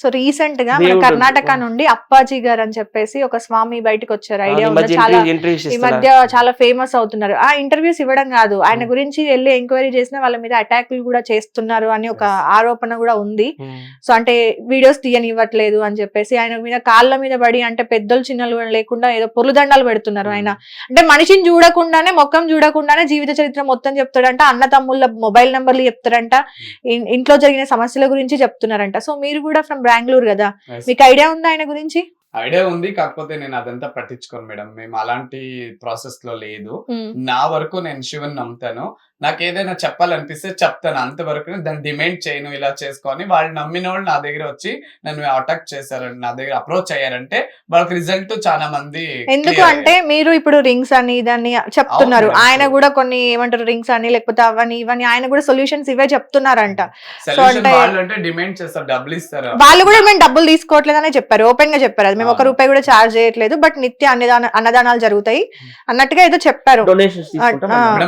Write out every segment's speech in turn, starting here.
So రీసెంట్గా మన. కర్ణాటక నుండి అప్పాజీ గారు అని చెప్పేసి ఒక స్వామి బయటకు వచ్చారు. ఐడియా ఉందా? చాలా ఈ మధ్య చాలా ఫేమస్ అవుతున్నారు. ఆ ఇంటర్వ్యూస్ ఇవ్వడం కాదు. ఆయన. గురించి వెళ్ళి ఎంక్వైరీ చేసిన వాళ్ళ మీద అటాక్లు కూడా చేస్తున్నారు అని ఒక. ఆరోపణ కూడా ఉంది. సో అంటే వీడియోస్ తీయనివ్వట్లేదు అని చెప్పేసి ఆయన మీద కాళ్ళ మీద పడి అంటే పెద్దలు చిన్నలు కూడా లేకుండా ఏదో పొర్లుదండాలు పెడుతున్నారు ఆయన. అంటే మనిషిని చూడకుండానే మొక్కం చూడకుండానే జీవిత చరిత్ర మొత్తం చెప్తాడంట. అన్న తమ్ముళ్ళ మొబైల్ నంబర్లు చెప్తారంట. ఇంట్లో జరిగిన సమస్యల గురించి చెప్తున్నారంట. సో మీరు కూడా ఫ్రమ్ బెంగళూరు కదా. మీకు ఐడియా ఉందా ఆయన గురించి? ఐడియా ఉంది కాకపోతే నేను అదంతా పట్టించుకోను మేడం. మేము అలాంటి ప్రాసెస్లో లేదు నా వరకు నేను శివుని నమ్ముతాను. నాకు ఏదైనా చెప్పాలనిపిస్తే చెప్తాను. అంతవరకు దాన్ని డిమాండ్ చేయను ఇలా చేసుకొని వాళ్ళు నమ్మిన వాళ్ళు నా దగ్గర వచ్చి నన్ను అటాక్ చేశారంటే నా దగ్గర అప్రోచ్ అయ్యారంటే వాళ్ళకి రిజల్ట్ చాలా మంది ఎందుకు అంటే మీరు ఇప్పుడు రింగ్స్ అని దాన్ని చెప్తున్నారు. ఆయన. కూడా కొన్ని ఏమంటారు రింగ్స్ అని లేకపోతే అవని ఇవని ఆయన కూడా సొల్యూషన్స్ ఇవే చెప్తున్నారంట. అంటే- వాళ్ళు అంటే డిమాండ్ చేస్తారు డబ్బులు ఇస్తారు. వాళ్ళు కూడా మేము డబ్బులు తీసుకోవట్లేదనే చెప్పారు. ఓపెన్గా చెప్పారు. అది మేము ఒక. రూపాయి కూడా చార్జ్ చేయట్లేదు. బట్ నిత్య అన్నదాన అన్నదానాలు జరుగుతాయి. అన్నట్టుగా ఏదో చెప్పారు.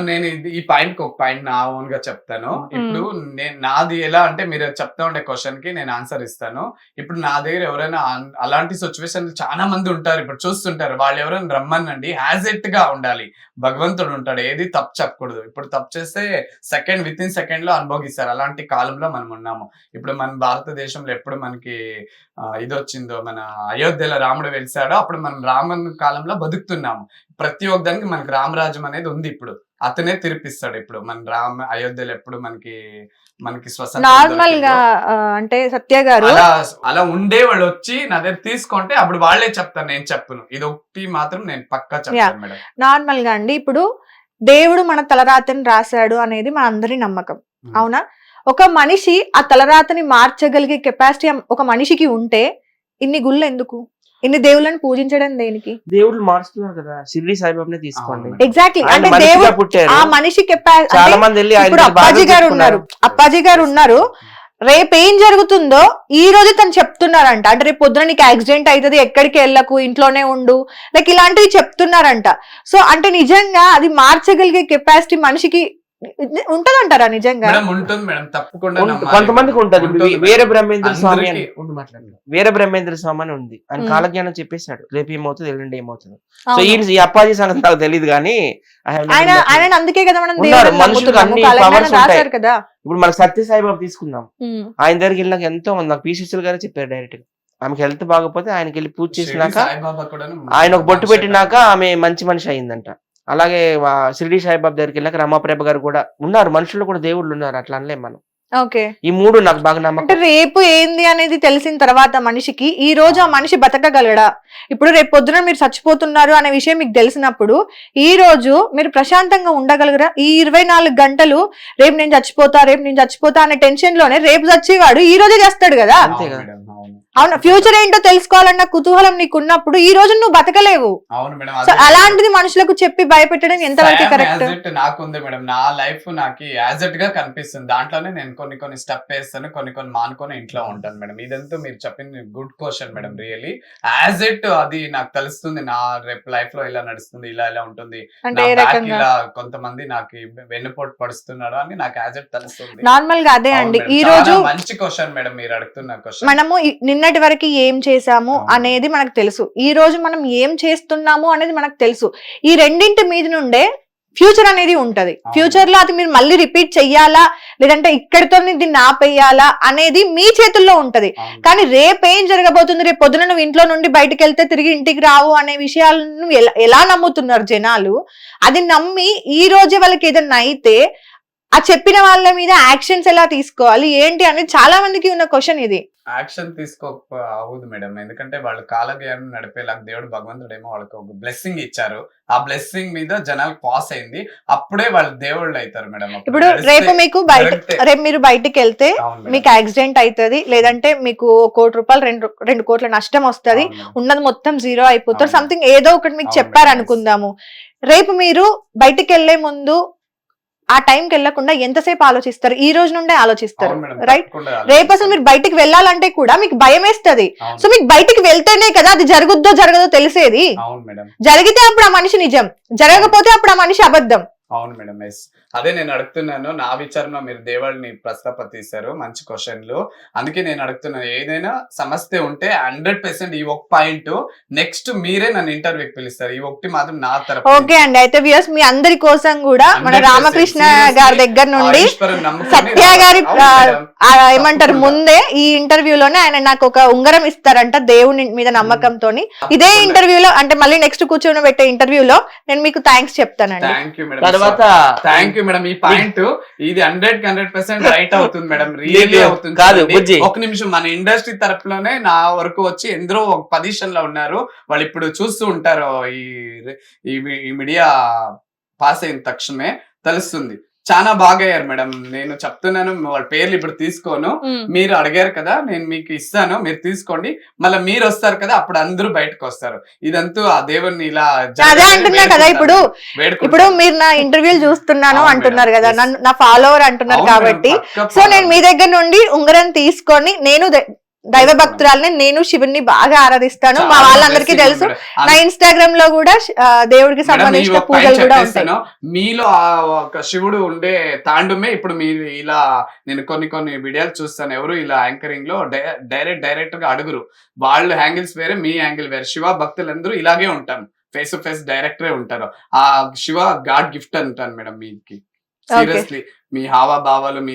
నేను ఈ పాయింట్ ఒక పాయింట్ నా ఓన్గా చెప్తాను ఇప్పుడు నేను నాది ఎలా అంటే మీరు చెప్తా ఉండే క్వశ్చన్కి నేను ఆన్సర్ ఇస్తాను. ఇప్పుడు నా దగ్గర ఎవరైనా అలాంటి సిచ్యువేషన్ చాలా మంది ఉంటారు. ఇప్పుడు చూస్తుంటారు. వాళ్ళు ఎవరైనా రమ్మనండి. యాజ్ ఇట్గా ఉండాలి. భగవంతుడు ఉంటాడు. ఏది తప్పు చెప్పకూడదు. ఇప్పుడు తప్పు చేస్తే సెకండ్ విత్ ఇన్ సెకండ్లో అనుభవిస్తారు అలాంటి కాలంలో మనం ఉన్నాము. ఇప్పుడు మన భారతదేశంలో ఎప్పుడు మనకి ఇది వచ్చిందో మన అయోధ్యలో రాముడు వెలిసాడో అప్పుడు మనం రామన్ కాలంలో బతుకుతున్నాము. ప్రతి ఒక్క దానికి మనకి రామరాజ్యం అనేది ఉంది ఇప్పుడు. అతనే తిరిపిస్తాడు ఇప్పుడు. మన రామ అయోధ్యలో ఎప్పుడు మనకి మనకి స్వతంత్రం నార్మల్గా అంటే సత్య గారు అలా అలా ఉండే వాళ్ళు వచ్చి నా దగ్గర తీసుకుంటే అప్పుడు వాళ్ళే చెప్తారు నేను చెప్పను. ఇది ఒకటి మాత్రం నేను పక్కా చెప్తాను మేడం. నార్మల్గా అండి. ఇప్పుడు దేవుడు మన తలరాతని రాశాడు అనేది మన అందరి నమ్మకం. అవునా? ఒక మనిషి ఆ తలరాతని మార్చగలిగే కెపాసిటీ ఒక మనిషికి ఉంటే ఇన్ని గుళ్ళు ఎందుకు? ఇన్ని దేవుళ్ళని పూజించడం దేనికి? దేవుళ్ళు మారుస్తున్నారు కదా. షిర్డీ సాయిబాబానే తీసుకోండి. ఎగ్జాక్ట్లీ అంటే దేవుడు ఆ మనిషి చాలా మంది వెళ్ళి ఇప్పుడు అప్పాజీ గారు ఉన్నారు. అప్పాజీ గారు ఉన్నారు. రేపు ఏం జరుగుతుందో ఈ రోజు తను చెప్తున్నారంట. అంటే రేపు పొద్దున నీకు యాక్సిడెంట్ అవుతుంది ఎక్కడికి వెళ్ళకు ఇంట్లోనే ఉండు. లైక్ ఇలాంటివి చెప్తున్నారంట. సో అంటే నిజంగా అది మార్చగలిగే కెపాసిటీ మనిషికి ఉంటదంటారా నిజంగా మేడం ఉంటుంది మేడం తప్పకుండా ఉంట- నమ్మాలి. కొంతమందికి ఉంటుంది వీర. బ్రహ్మేంద్ర స్వామి అని వీర బ్రహ్మేంద్ర స్వామి అని ఉంది ఆయన. కాలజ్ఞానం చెప్పేశాడు రేపు ఏమవుతుంది ఎల్లుండి ఏమవుతుంది సో అవును. ఈ అప్పాజీ సంగతి నాకు తెలియదు కానీ ఆయన అందుకే కదా మనం మనుషులకు. అన్ని powers ఉంటాయి. కదా ఇప్పుడు మనకు సత్య సాయిబాబు తీసుకుందాం. ఆయన దగ్గరికి వెళ్ళినాక ఎంతో మంది నాకు పీసీసీలు గారే చెప్పారు డైరెక్ట్గా ఆమెకి హెల్త్ బాగపోతే ఆయనకి వెళ్ళి పూజ చేసినాక ఆయన ఒక బొట్టు పెట్టినాక. ఆమె మంచి మనిషి అయిందంట అలాగే ఆ షిరిడి సాయిబాబా దగ్గరికి వెళ్ళాక రమాప్రభ గారు కూడా ఉన్నారు. మనుషులు కూడా దేవుళ్ళు ఉన్నారు. అట్లా అనలేం మనం. ఓకే. ఈ మూడు నాకు బాగా అంటే నమ్మకం రేపు ఏంది అనేది తెలిసిన తర్వాత మనిషికి ఈ రోజు ఆ మనిషి బతకగలడా? ఇప్పుడు రేపు పొద్దున మీరు చచ్చిపోతున్నారు అనే విషయం మీకు తెలిసినప్పుడు ఈ రోజు మీరు ప్రశాంతంగా ఉండగలగరా? ఈ ఇరవై నాలుగు గంటలు రేపు నేను చచ్చిపోతా రేపు నేను చచ్చిపోతా అనే టెన్షన్లోనే రేపు చచ్చేవాడు ఈ రోజే చేస్తాడు కదా? అంతే అవును? ఫ్యూచర్ ఏంటో తెలుసుకోవాలన్న కుతూహలం నీకు ఉన్నప్పుడు ఈ రోజు నువ్వు బతకలేవు. అవును మేడం అలాంటిది మనుషులకు చెప్పి భయపెట్టడం ఎంతవరకు కరెక్ట్? నాకు ఉంది మేడం. నా లైఫ్ నాకు యాజ్ ఇట్గా కనిపిస్తుంది. దాంట్లోనే నేను కొన్ని కొన్ని స్టెప్ వేస్తాను కొన్ని కొన్ని మానుకొని ఇంట్లో ఉంటాను మేడం. ఇదంతా మీరు చెప్పింది good question madam really as it అది నాకు తెలుస్తుంది నా రేపు లైఫ్లో ఇలా నడుస్తుంది ఇలా ఇలా ఉంటుంది. ఇలా కొంతమంది నాకు వెన్నుపోటు పడుస్తున్నాడు అని నాకు యాజ్ ఇట్ తెలుస్తుంది. నార్మల్గా అదే అండి. ఈ రోజు మంచి క్వశ్చన్ మేడం మీరు అడుగుతున్న క్వశ్చన్ మనము నిన్నటి వరకు ఏం అవును. అనేది మనకు తెలుసు. ఈ రోజు మనం ఏం చేస్తున్నాము అనేది మనకు తెలుసు. ఈ రెండింటి మీద నుండే ఫ్యూచర్ అనేది ఉంటది. ఫ్యూచర్లో అది మీరు మళ్ళీ రిపీట్ చెయ్యాలా? లేదంటే ఇక్కడితో దీన్ని ఆపేయాలా అనేది మీ చేతుల్లో ఉంటది. కానీ రేపు ఏం జరగబోతుంది? రేపు పొద్దున నువ్వు ఇంట్లో నుండి బయటకు వెళ్తే తిరిగి ఇంటికి రావు అనే విషయాలను ఎలా ఎలా నమ్ముతున్నారు జనాలు? అది నమ్మి ఈ రోజే వాళ్ళకి ఏదైనా అయితే ఆ చెప్పిన వాళ్ళ మీద యాక్షన్స్ ఎలా తీసుకోవాలి? ఏంటి అనేది చాలా మందికి ఉన్న క్వశ్చన్ ఇది. యాక్షన్ తీసుకోక అవ్వదు మేడం ఎందుకంటే వాళ్ళు కాలజ్ఞానం నడిపేలాగా దేవుడు భగవంతుడు ఏమో వాళ్ళకి ఒక బ్లెస్సింగ్ ఇచ్చారు ఆ బ్లెస్సింగ్ మీద జనాలు పాస్ అయింది అప్పుడే వాళ్ళు దేవుళ్ళు అవుతారు మేడం ఇప్పుడు రేపు మీకు బయట రేపు మీరు బయటికి వెళ్తే. మీకు యాక్సిడెంట్ అవుతుంది లేదంటే మీకు కోటి రూపాయలు రెండు రెండు కోట్ల నష్టం వస్తది. ఉన్నది మొత్తం జీరో అయిపోతారు. సంథింగ్ ఏదో ఒకటి మీకు అవును చెప్పారు మేడం. అనుకుందాము రేపు మీరు బయటికి వెళ్ళే ముందు ఆ టైంకి వెళ్ళకుండా ఎంతసేపు ఆలోచిస్తారు? ఈ రోజు నుండే ఆలోచిస్తారు రైట్ రేపు అసలు మీరు బయటికి వెళ్ళాలంటే కూడా మీకు భయం వేస్తుంది. సో మీకు బయటికి వెళ్తేనే కదా అది జరుగుద్దో జరగదో తెలిసేది. జరిగితే అప్పుడు ఆ మనిషి నిజం జరగకపోతే అప్పుడు ఆ మనిషి అబద్ధం. అవును మేడం ఎస్. అదే నేను అడుగుతున్నాను నా విచారంలో మీరు దేవుడిని ప్రస్తాపతీశారు మంచి క్వశ్చన్లు. అందుకే నేను అడుగుతున్నాను ఏదైనా సమస్య ఉంటే హండ్రెడ్ పర్సెంట్ ఈ ఒక పాయింట్ నెక్స్ట్ మీరే నన్ను ఇంటర్వ్యూకి పిలుస్తారు. ఈ ఒకటి మాత్రం నా తరపు ఓకే అండి. అయితే వ్యూస్ మీ అందరి కోసం కూడా మన 100% రామకృష్ణ గారి దగ్గర నుండి సత్య గారి ఏమంటారు ముందే ఈ ఇంటర్వ్యూలోనే ఆయన నాకు ఒక ఉంగరం ఇస్తారంట దేవుని మీద నమ్మకంతో ఇదే ఇంటర్వ్యూలో అంటే మళ్ళీ నెక్స్ట్ కూర్చొని పెట్టే ఇంటర్వ్యూలో నేను మీకు థ్యాంక్స్ చెప్తానండి. థ్యాంక్ యూ మేడం తర్వాత థ్యాంక్ యూ మేడం ఈ పాయింట్ ఇది హండ్రెడ్ హండ్రెడ్ పర్సెంట్ రైట్ అవుతుంది మేడం రియల్లీ అవుతుంది. కాదు. ఒక నిమిషం మన ఇండస్ట్రీ తరపులోనే నా వరకు వచ్చి ఎందరో ఒక పొజిషన్లో ఉన్నారు. వాళ్ళు ఇప్పుడు చూస్తూ ఉంటారు ఈ మీడియా పాస్ అయిన తక్షణమే తెలుస్తుంది. చాలా బాగా అయ్యారు మేడం నేను చెప్తున్నాను వాళ్ళ పేర్లు ఇప్పుడు తీసుకోను. మీరు అడిగారు కదా నేను మీకు ఇస్తాను మీరు తీసుకోండి మళ్ళీ మీరు వస్తారు కదా అప్పుడు అందరూ బయటకు వస్తారు ఇదంతా ఆ దేవుణ్ణి ఇలా అదే అంటున్నా కదా ఇప్పుడు. ఇప్పుడు మీరు నా ఇంటర్వ్యూలు చూస్తున్నాను అంటున్నారు కదా. నన్ను నా ఫాలోవర్ అంటున్నారు కాబట్టి సో నేను. మీ దగ్గర నుండి ఉంగరం తీసుకొని నేను దైవ భక్తురాలని నేను శివుని బాగా ఆరాధిస్తాను. మా వాళ్ళందరికీ తెలుసు. నా ఇన్స్టాగ్రామ్లో కూడా దేవుడికి సంబంధించిన పూజలు కూడా ఉంటాయి. చెప్పేస్తాను. మీలో ఆ ఒక శివుడు ఉండే తాండుమే ఇప్పుడు మీరు ఇలా నేను కొన్ని కొన్ని వీడియోలు చూస్తాను. ఎవరు ఇలా యాంకరింగ్లో డైరెక్ట్ డైరెక్ట్గా అడుగురు. వాళ్ళు యాంగిల్స్ వేరే మీ యాంగిల్ వేరే. శివ భక్తులందరూ ఇలాగే ఉంటాం ఫేస్ టు ఫేస్ డైరెక్టరే ఉంటారు. ఆ శివ గాడ్ గిఫ్ట్ అంటాను మేడం మీకు. సీరియస్లీ మీ హావభావాలు మీ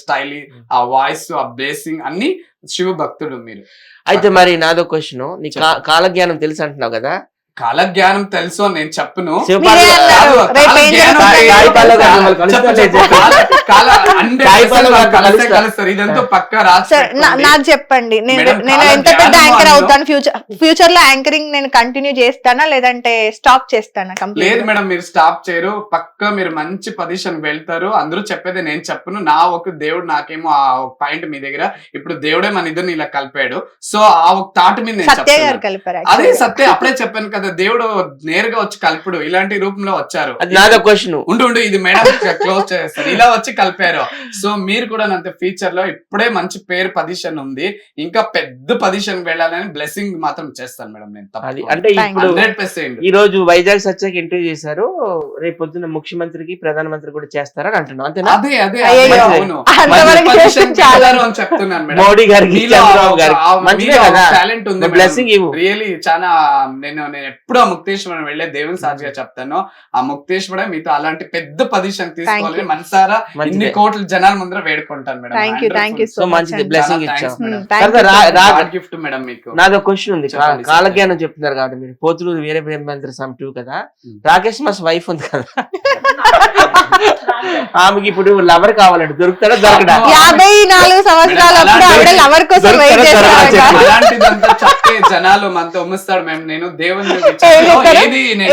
స్టైల్ ఆ వాయిస్ ఆ బ్లేసింగ్ అన్ని శివ భక్తుడు మీరు. అయితే మరి నాదో క్వశ్చన్ నీ కాలజ్ఞానం తెలుసు అంటున్నావు కదా కాల జ్ఞానం తెలుసు అని నేను చెప్పను శివపార్వతి- మీరే అన్నారు. కాదు, రేపు కాల ఏం జ్ఞానం జరుగుతుందో లేదు. కాగితాల్లో కాదు, చెప్పు, వాళ్ళు చెప్పు, కలుస్తారు, చెప్పు. కాల- కాల 100% కాగితాల్లో వాళ్ళు కాదు, కలిసే కలుస్తారు. కలుస్తారు. ఇదంతా పక్క రాసి సార్ నా- పెట్టుకోండి. నాకు చెప్పండి నేను నేను ఎంత పెద్ద యాంకర్. అవుతాను ఫ్యూచర్ ఫ్యూచర్లో యాంకరింగ్ నేను కంటిన్యూ చేస్తానా లేదంటే స్టాప్ చేస్తానా లేదు మేడం మీరు స్టాప్ చేయరు పక్క మీరు మంచి పొజిషన్ వెళ్తారు అందరూ చెప్పేది నేను చెప్పను నా ఒక దేవుడు నాకేమో ఆ పాయింట్ మీ దగ్గర ఇప్పుడు దేవుడే మన ఇద్దరిని ఇలా కలిపాడు సో ఆ ఒక తాట మీద నేను సత్య గారు చెప్తున్నాను. కలిపారు అదే. సత్య అప్పుడే చెప్పాను కదా దేవుడు నేరుగా వచ్చి కలిపుడు. ఇలాంటి రూపంలో వచ్చారు. అది నాదో క్వశ్చన్ ఉండు ఉండు ఇది మేడం క్లోజ్ చేస్తారు. ఇలా వచ్చి కలిపారు. సో మీరు కూడా అంత ఫ్యూచర్లో ఇప్పుడే మంచి పేరు పొజిషన్ ఉంది. ఇంకా పెద్ద పొజిషన్ వెళ్ళాలని బ్లెస్సింగ్ మాత్రం చేస్తాను మేడం నేను. అంటే ఇప్పుడు ఈ రోజు వైజాగ్ సత్యకి ఇంటర్వ్యూ చేశారు. రేపు పొద్దున్న ముఖ్యమంత్రికి ప్రధానమంత్రి కూడా చేస్తారని అంటున్నాను అంతేనా? అదే అదే అవును. అని చెప్తున్నాను మేడం. మోడీ గారికి చంద్రబాబు గారికి. మంచిదే కదా? టాలెంట్ ఉంది బ్లెస్సింగ్ ఇవ్వు. రియలీ చాలా నేను నేను ఎప్పుడూ ఆ ముక్తేశ్వరం వెళ్ళే దేవుని సాక్షిగా చెప్తాను. ఆ ముక్తేశ్వరం మీతో అలాంటి పెద్ద పొజిషన్ తీసుకోవాలని. మనసారా ఇన్ని కోట్ల జనాల ముందర వేడుకుంటాను మేడం. సో మంచిది బ్లెస్సింగ్ ఇచ్చాం గిఫ్ట్ మేడం. మీకు. నాదో క్వశ్చన్ ఉంది. కాలజ్ఞానం చెప్తున్నారు కాబట్టి మీరు పోతులు వీర బ్రహ్మేంద్ర సమ్ టూ కదా. రాకేష్ మాస్ వైఫ్ ఉంది కదా. ఆమెకి ఇప్పుడు లవర్ కావాలంటే. దొరుకుతాడా? దొరకడా. యాభై నాలుగు సంవత్సరాలప్పుడు అలాంటి- ఆవిడ లవర్ కోసం జనాలు మనతో ఉమ్మిస్తాడు మేము నేను దేవుని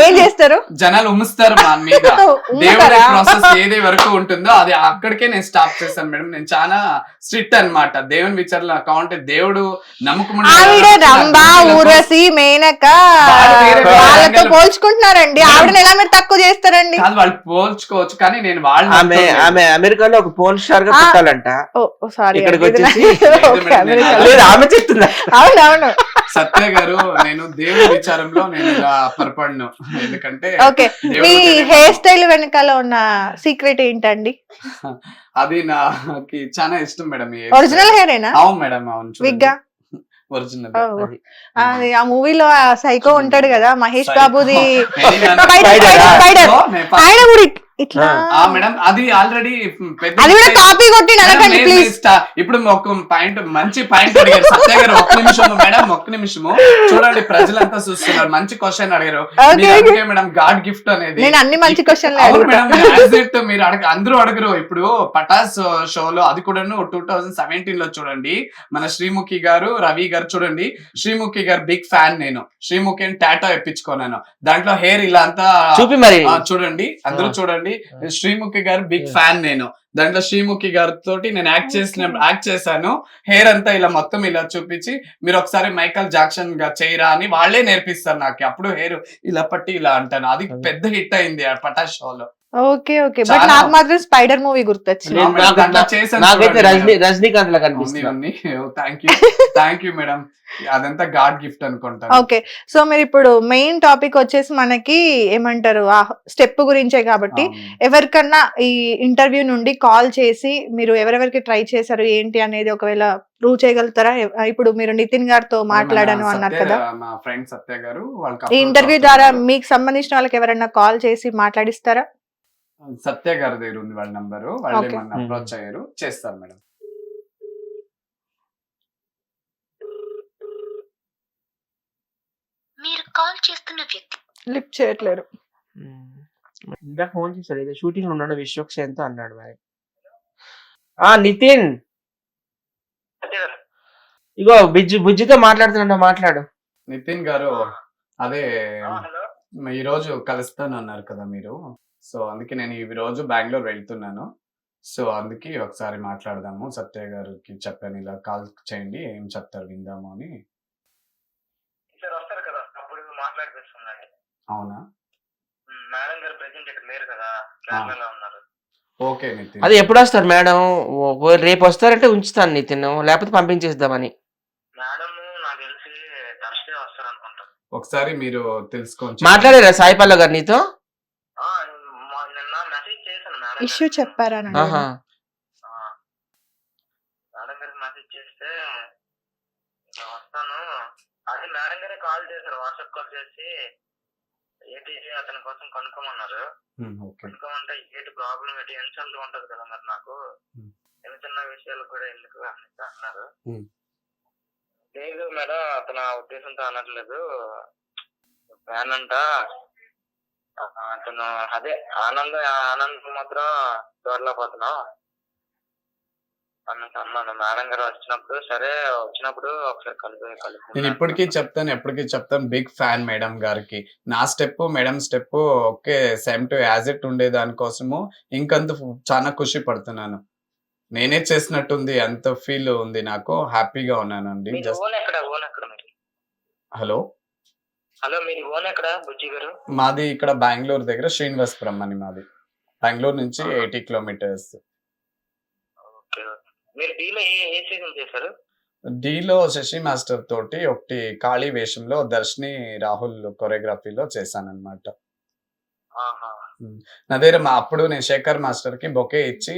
ఏం చేస్తారు? జనాలు ఉమ్మిస్తారు మా మీద. దేవుడి? ప్రాసెస్ ఏది వరకు ఉంటుందో అది అక్కడికే నేను స్టాప్ చేస్తాను మేడం. నేను చాలా స్ట్రిక్ట్ అన్నమాట. దేవుని విచారణ అకౌంట్ దేవుడు నమ్మకం ఆవిడ రంభ ఊరసి మేనక వాళ్ళతో. పోల్చుకుంటున్నారండి. ఆవిడని ఎలా మీరు తక్కువ చేస్తారండి? వాళ్ళు పోల్చుకోవచ్చు కానీ నేను వాళ్ళని ఆమె. ఆమె అమెరికాలో ఒక పోర్న్ స్టార్గా. పుట్టాలంట. ఓ సారీ ఇక్కడికి వచ్చేసి ఆమె చెప్తుందా? అవునవును. సత్య గారు నేను దేవుని విచారంలో నేను ఇలా పొరపడను ఎందుకంటే ఓకే. మీ హెయిర్ స్టైల్ వెనకాల ఉన్న సీక్రెట్ ఏంటండి? అది నాకు చాలా ఇష్టం మేడం ఒరిజినల్ హెయిర్ ఏనా అవును మేడం అవును విగ్గా ఒరిజినల్ ఆ మూవీలో సైకో ఉంటాడు కదా మహేష్ బాబుది. ఆయన కూడా ఇట్లా ఆ మేడం అది ఆల్రెడీ పెద్ద అది కూడా. కాపీ కొట్టి నేను ప్లీజ్. ఇప్పుడు ఒక పాయింట్ మంచి పాయింట్ అడిగారు. సత్య గారు ఒక్క నిమిషం మేడం ఒక్క నిమిషము. చూడండి ప్రజలంతా చూస్తున్నారు. మంచి క్వశ్చన్ అడిగారు. మేడం గాడ్ గిఫ్ట్ అనేది. నేను అన్ని మంచి మేడం మీరు అడగ అందరూ అడగరు. ఇప్పుడు పటాస్ షోలో అది కూడాను టూ థౌజండ్ సెవెంటీన్లో చూడండి. మన శ్రీముఖి గారు రవి గారు చూడండి. శ్రీముఖి గారు బిగ్ ఫ్యాన్ నేను. శ్రీముఖి అని టాటో ఇప్పించుకున్నాను దాంట్లో హెయిర్ ఇలా అంతా చూపి మరి. ఆ, చూడండి. అందరూ. చూడండి. ఆ. శ్రీముఖి గారు బిగ్. ఫ్యాన్ నేను. దాంట్లో శ్రీముఖి గారితో నేను యాక్ట్ చేసిన యాక్ట్ చేశాను. హెయిర్ అంతా ఇలా మొత్తం ఇలా చూపించి మీరు ఒకసారి మైకల్ జాక్సన్గా చేయరా అని వాళ్ళే నేర్పిస్తారు నాకు. అప్పుడు హెయిర్ ఇలా పట్టి ఇలా అంటాను. అది అది. పెద్ద హిట్ అయింది ఆ పటాష్ షోలో ఓకే ఓకే. బట్ నాకు మాత్రం స్పైడర్ మూవీ గుర్తొచ్చింది. నాకైతే రజనీ. రజనీకాంత్ లా ఉంది, కనిపిస్తుంది. ఉంది. Thank you thank you madam. అదంతా గాడ్ గిఫ్ట్ అనుకుంటాను. ఓకే. సో మీరు ఇప్పుడు మెయిన్ టాపిక్ వచ్చేసి మనకి ఏమంటారు ఆ స్టెప్ గురించే కాబట్టి. ఎవరికన్నా ఈ ఇంటర్వ్యూ నుండి కాల్ చేసి మీరు ఎవరెవరికి ట్రై చేశారు ఏంటి అనేది ఒకవేళ ప్రూవ్ చేయగలుగుతారా? ఇప్పుడు మీరు నితిన్ గారితో మాట్లాడాను అన్నారు కదా. మా ఫ్రెండ్ సత్య గారు వాళ్ళకి ఈ ఇంటర్వ్యూ. ద్వారా మీకు సంబంధించిన వాళ్ళకి ఎవరైనా కాల్ చేసి మాట్లాడిస్తారా? సత్య గారి దగ్గర ఉంది వాళ్ళ నంబరు. వాళ్ళు. ఏమన్నా అప్రోచ్ అయ్యారు. చేస్తారు మేడం. మీరు కాల్ చేస్తున్న వ్యక్తి లిఫ్ట్ చేయట్లేరు. ఇందాక ఫోన్ చేశాడు ఏదో షూటింగ్ ఉన్నాడు విశ్వక్సేన్తో అన్నాడు మరి. ఆ నితిన్. ఇగో బుజ్జి బుజ్జితో మాట్లాడుతున్నా మాట్లాడు. నితిన్ గారు అదే ఈ రోజు కలుస్తాను అన్నారు కదా మీరు. సో అందుకే నేను ఈ రోజు బెంగళూరు వెళ్తున్నాను. సో అందుకే ఒకసారి మాట్లాడదాము. సత్య గారికి చెప్పాను ఇలా కాల్ చేయండి ఏం చెప్తారు విందాము అని. సార్ వస్తారు కదా. అప్పుడు మాట్లాడిపిస్తుందండి అవునా? మేడం గారు ప్రెసెంట్ ఇక్కడ లేరు కదా. కేరళలో ఉన్నారు. ఓకే నితిన్. అది ఎప్పుడు వస్తారు మేడం? రేపు వస్తారంటే ఉంచుతాను నితిన్. లేకపోతే పంపించేద్దామని. మేడం నాకు తెలిసి థర్స్డే వస్తారు అనుకుంటా ఒకసారి మీరు తెలుసుకోండి మాట్లాడారా సాయి పల్లవ్ గారు నీతో ఆ, మొ- నిన్న మెసేజ్ చేశాను మేడం ఇష్యూ. చెప్పారా మేడం గారికి మెసేజ్ చేస్తే "నేను వస్తాను. అది మేడం గారే కాల్ చేశారు వాట్సాప్ కాల్ చేసి ఏంటి అతని కోసం కనుక్కోమన్నారు. కనుక్కోమంటే ఏంటి ప్రాబ్లం ఏంటి? ఇన్సల్ట్ ఉంటది కదా మరి నాకు. చిన్న చిన్న విషయాలు కూడా ఎందుకు అన్నారు. లేదు మేడం అతను ఉద్దేశంతో అనట్లేదు. ఫ్యాన్ అంట. అతను అదే ఆనందం ఆనందం మాత్రం అన్నట్టు అన్నాను మేడం గారు వచ్చినప్పుడు సరే వచ్చినప్పుడు ఒకసారి కలిపి కలిపి. నేను ఇప్పటికీ చెప్తాను ఎప్పటికీ చెప్తాను. బిగ్ ఫ్యాన్ మేడం గారికి. నా step madam step okay same to as it ఉండే దానికోసము ఇంకంత చాలా ఖుషి పడుతున్నాను. నేనే చేసినట్టుంది అంత ఫీల్ ఉంది నాకు. హ్యాపీగా ఉన్నానండి. హలో? హలో మీరు ఓన్ ఎక్కడ బుజ్జి గారు? మాది ఇక్కడ బెంగళూరు దగ్గర శ్రీనివాసపురం అని మాది. బెంగళూరు నుంచి ఎయిటీ కిలోమీటర్స్. ఓకే మీరు డీలో ఏ ఏ సీజన్ చేశారు? డీలో శశి మాస్టర్ తోటి ఒకటి ఖాళీ వేషంలో దర్శిని రాహుల్ కొరియోగ్రఫీలో చేశాను అనమాట ఆహా నా దగ్గర మా అప్పుడు నేను శేఖర్ మాస్టర్కి బొకే ఇచ్చి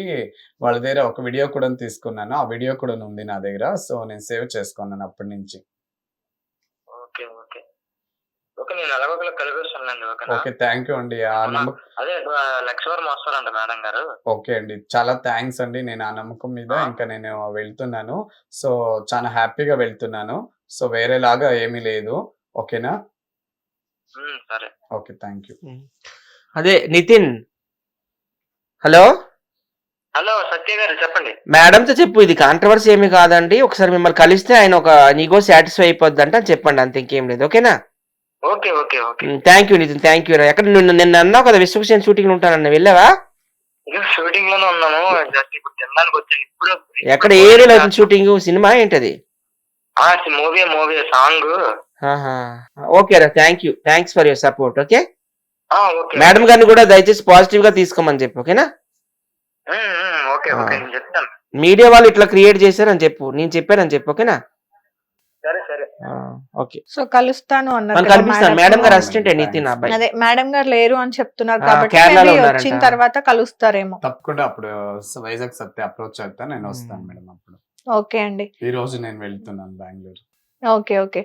వాళ్ళ దగ్గర ఒక వీడియో కూడా తీసుకున్నాను. ఆ వీడియో కూడా ఉంది నా దగ్గర సో నేను సేవ్ చేసుకున్నాను అప్పటి నుంచి. ఓకే నేను ఎలాగోకలా కలిపి వస్తానులేండి ఓకేనా? ఓకే థ్యాంక్ యూ అండి. ఆ నమ్మకం అదే వస్తారంట మేడం గారు. ఓకే అండి చాలా థ్యాంక్స్ అండి నేను ఆ నమ్మకం మీద. ఇంకా నేను వెళ్తున్నాను. సో చాలా హ్యాపీగా వెళ్తున్నాను. సో వేరేలాగా ఏమీ లేదు ఓకేనా? సరే. ఓకే థ్యాంక్ యూ అదే నితిన్. హలో? హలో సత్య గారు చెప్పండి. మేడంతో చెప్పు ఇది కాంట్రవర్సీ ఏమీ కాదండి. ఒకసారి మిమ్మల్ని కలిస్తే ఆయన ఒక నీగో సాటిస్ఫై అయిపోద్ది అంటే చెప్పండి అంత ఇంకేం లేదు ఓకేనా? Okay okay okay. Thank you Nitin thank you ఎక్కడ నిన్ను నిన్న అన్నావు కదా విశ్వక్సేన్ షూటింగ్ ఉంటానన్న వెళ్ళావా? షూటింగ్లోనే ఉన్నాము జస్ట్ ఇప్పుడు తినడానికి వచ్చాను. ఇప్పుడు ఎక్కడ ఏ ఏరియాలో అవుతుంది షూటింగ్ సినిమా ఏంటది? మూవీ మూవీ సాంగ్ ఓకే రా thank you thanks for your support okay madam గారిని కూడా దయచేసి పాజిటివ్గా తీసుకోమని చెప్పు ఓకేనా మీడియా వాళ్ళు ఇట్లా క్రియేట్ చేశారని చెప్పు. నేను చెప్పానని చెప్పు ఓకేనా ఓకే సో కలుస్తాను అన్నారు కనిపిస్తాను మేడం. గారు అసిస్టెంట్. నితిన్ అబ్బాయి అదే మేడం గారు లేరు అని చెప్తున్నారు కాబట్టి. వచ్చిన తర్వాత కలుస్తారేమో తప్పకుండా అప్పుడు వైజాగ్ సత్య అప్రోచ్ అవుతా నేను వస్తాను Hmm. మేడం అప్పుడు ఓకే అండి ఈ రోజు నేను వెళ్తున్నాను బెంగళూరు ఓకే ఓకే